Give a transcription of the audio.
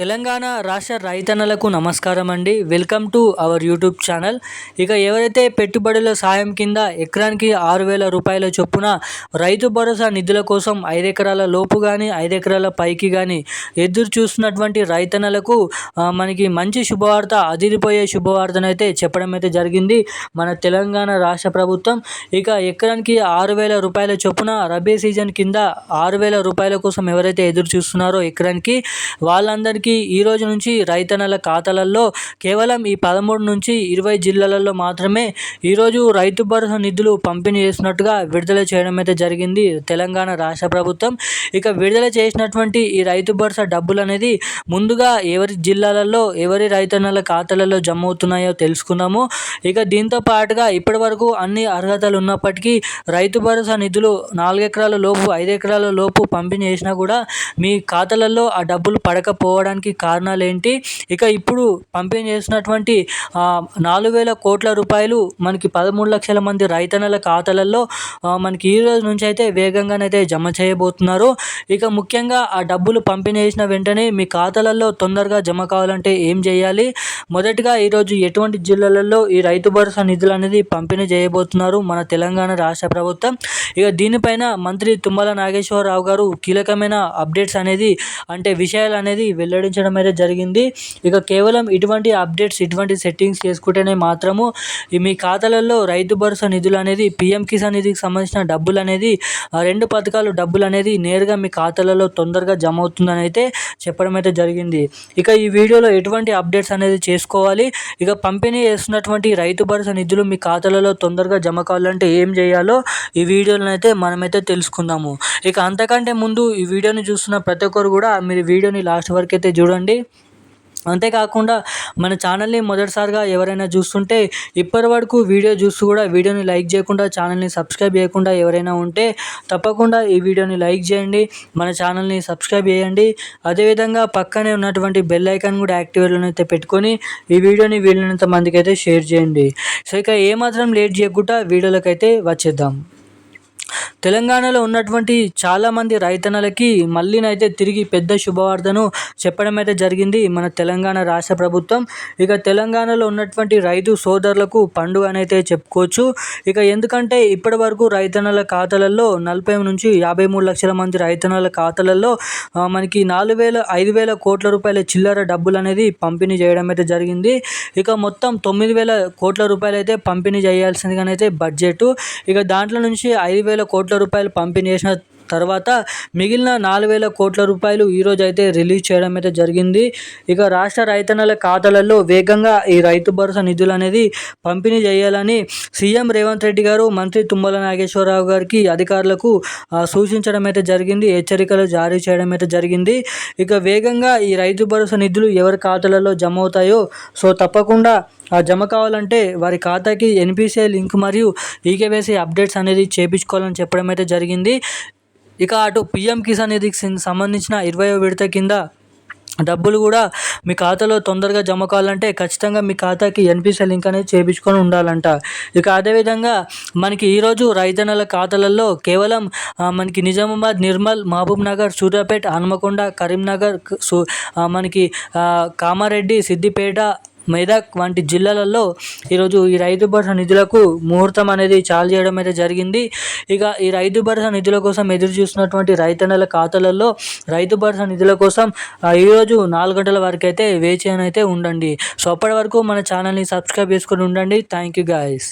తెలంగాణ రాష్ట్ర రైతన్నలకు నమస్కారం అండి. Welcome to our YouTube channel. ఇక ఎవరైతే పెట్టుబడుల సాయం కింద ఎకరానికి ఆరు వేల రూపాయల చొప్పున రైతు భరోసా నిధుల కోసం ఐదు ఎకరాల లోపు కానీ ఐదు ఎకరాల పైకి కానీ ఎదురు చూస్తున్నటువంటి రైతన్నలకు మనకి మంచి శుభవార్త అదిరిపోయే శుభవార్తనైతే చెప్పడం అయితే జరిగింది మన తెలంగాణ రాష్ట్ర ప్రభుత్వం. ఇక ఎకరానికి ఆరు వేల రూపాయల చొప్పున రబీ సీజన్ కింద ఆరు వేల రూపాయల కోసం ఎవరైతే ఎదురు చూస్తున్నారో ఎకరానికి వాళ్ళందరికీ ఈ రోజు నుంచి రైతన్నల ఖాతాలలో కేవలం ఈ పదమూడు నుంచి ఇరవై జిల్లాలలో మాత్రమే ఈరోజు రైతు భరోసా నిధులు పంపిణీ చేసినట్టుగా విడుదల చేయడం అయితే జరిగింది. తెలంగాణ రాష్ట్ర ప్రభుత్వం ఇక విడుదల చేసినటువంటి ఈ రైతు భరోసా డబ్బులు అనేది ముందుగా ఎవరి జిల్లాలలో ఎవరి రైతన్నల ఖాతాలలో జమ అవుతున్నాయో తెలుసుకున్నాము ఇక దీంతో పాటుగా ఇప్పటి వరకు అన్ని అర్హతలు ఉన్నప్పటికీ రైతు భరోసా నిధులు నాలుగు ఎకరాల లోపు ఐదు ఎకరాల లోపు పంపిణీ చేసినా కూడా మీ ఖాతాలలో ఆ డబ్బులు పడకపోవడానికి రావడానికి కారణాలు ఏంటి ఇక ఇప్పుడు పంపిణీ చేసినటువంటి నాలుగు వేల కోట్ల రూపాయలు మనకి పదమూడు లక్షల మంది రైతన్నల ఖాతాలలో మనకి ఈ రోజు నుంచి అయితే వేగంగానైతే జమ చేయబోతున్నారు. ఇక ముఖ్యంగా ఆ డబ్బులు పంపిణీ చేసిన వెంటనే మీ ఖాతాలలో తొందరగా జమ కావాలంటే ఏం చేయాలి? మొదటిగా ఈరోజు ఎటువంటి జిల్లాలలో ఈ రైతు భరోసా నిధులు అనేది పంపిణీ చేయబోతున్నారు? మన తెలంగాణ రాష్ట్ర ప్రభుత్వం. ఇక దీనిపైన మంత్రి తుమ్మల నాగేశ్వరరావు గారు కీలకమైన అప్డేట్స్ అనేది అంటే విషయాలు అనేది వెల్లడి వెల్లడించడం అయితే జరిగింది. ఇక కేవలం ఇటువంటి అప్డేట్స్ ఇటువంటి సెట్టింగ్స్ చేసుకుంటేనే మాత్రము మీ ఖాతాలలో రైతు భరోసా నిధులు అనేది పిఎం కిసాన్ నిధికి సంబంధించిన డబ్బులు అనేది రెండు పథకాలు డబ్బులు అనేది నేరుగా మీ ఖాతాలలో తొందరగా జమ అవుతుందని అయితే చెప్పడం అయితే జరిగింది. ఇక ఈ వీడియోలో ఎటువంటి అప్డేట్స్ అనేది చేసుకోవాలి? ఇక పంపిణీ చేస్తున్నటువంటి రైతు భరోసా నిధులు మీ ఖాతాలలో తొందరగా జమ కావాలంటే ఏం చేయాలో ఈ వీడియోలో అయితే మనమైతే తెలుసుకుందాము. ఇక అంతకంటే ముందు ఈ వీడియోని చూస్తున్న ప్రతి ఒక్కరు కూడా మీరు వీడియోని లాస్ట్ వరకు అయితే చూడండి. అంతేకాకుండా మన ఛానల్ని మొదటిసారిగా ఎవరైనా చూస్తుంటే ఇప్పటి వరకు వీడియో చూస్తూ కూడా వీడియోని లైక్ చేయకుండా ఛానల్ని సబ్స్క్రైబ్ చేయకుండా ఎవరైనా ఉంటే తప్పకుండా ఈ వీడియోని లైక్ చేయండి మన ఛానల్ని సబ్స్క్రైబ్ చేయండి. అదేవిధంగా పక్కనే ఉన్నటువంటి బెల్ ఐకాన్ కూడా యాక్టివేట్లోనైతే పెట్టుకొని ఈ వీడియోని వీలైనంత మందికి అయితే షేర్ చేయండి. సో ఇక ఏమాత్రం లేట్ చేయకుండా వీడియోలకైతే వచ్చేద్దాం. తెలంగాణలో ఉన్నటువంటి చాలామంది రైతన్నలకి మళ్ళీనైతే తిరిగి పెద్ద శుభవార్తను చెప్పడం అయితే జరిగింది మన తెలంగాణ రాష్ట్ర ప్రభుత్వం. ఇక తెలంగాణలో ఉన్నటువంటి రైతు సోదరులకు పండుగ అనైతే చెప్పుకోవచ్చు. ఇక ఎందుకంటే ఇప్పటి వరకు రైతన్నల ఖాతాలలో నలభై నుంచి యాభై మూడు లక్షల మంది రైతన్నల ఖాతాలలో మనకి నాలుగు వేల ఐదు వేల కోట్ల రూపాయల చిల్లర డబ్బులు అనేది పంపిణీ చేయడం అయితే జరిగింది. ఇక మొత్తం తొమ్మిది వేల కోట్ల రూపాయలు అయితే పంపిణీ చేయాల్సిందిగానైతే బడ్జెట్. ఇక దాంట్లో నుంచి ఐదు వేల కోట్ల రూపాయలు పంపిణీ చేసిన తర్వాత మిగిలిన నాలుగు వేల కోట్ల రూపాయలు ఈరోజు అయితే రిలీజ్ చేయడం అయితే జరిగింది. ఇక రాష్ట్ర రైతన్నల ఖాతాలలో వేగంగా ఈ రైతు భరోసా నిధులు అనేది పంపిణీ చేయాలని సీఎం రేవంత్ రెడ్డి గారు మంత్రి తుమ్మల నాగేశ్వరరావు గారికి అధికారులకు సూచించడం అయితే జరిగింది. హెచ్చరికలు జారీ చేయడం అయితే జరిగింది. ఇక వేగంగా ఈ రైతు భరోసా నిధులు ఎవరి ఖాతాలలో జమ అవుతాయో సో తప్పకుండా ఆ జమ కావాలంటే వారి ఖాతాకి ఎన్పిసిఐ లింక్ మరియు ఈకేవైసీ అప్డేట్స్ అనేది చేపించుకోవాలని చెప్పడం అయితే జరిగింది. ఇక అటు పిఎం కిసాన్ నిధికి సంబంధించిన ఇరవై విడత కింద డబ్బులు కూడా మీ ఖాతాలో తొందరగా జమ కావాలంటే ఖచ్చితంగా మీ ఖాతాకి ఎన్పిసి లింక్ అనేది చేయించుకొని ఉండాలంట. ఇక అదేవిధంగా మనకి ఈరోజు రైతన్నల ఖాతాలలో కేవలం మనకి నిజామాబాద్ నిర్మల్ మహబూబ్ నగర్ సూర్యాపేట హనుమకొండ కరీంనగర్ మనకి కామారెడ్డి సిద్దిపేట మెదక్ వంటి జిల్లాలలో ఈరోజు ఈ రైతు భరోసా నిధులకు ముహూర్తం అనేది చాలు చేయడం అయితే జరిగింది. ఇక ఈ రైతు భరోసా నిధుల కోసం ఎదురు చూస్తున్నటువంటి రైతన్నల ఖాతాలలో రైతు భరోసా నిధుల కోసం ఈరోజు నాలుగు గంటల వరకు అయితే వేచి అయితే ఉండండి. సో అప్పటి వరకు మన ఛానల్ని సబ్స్క్రైబ్ చేసుకొని ఉండండి. Thank you guys.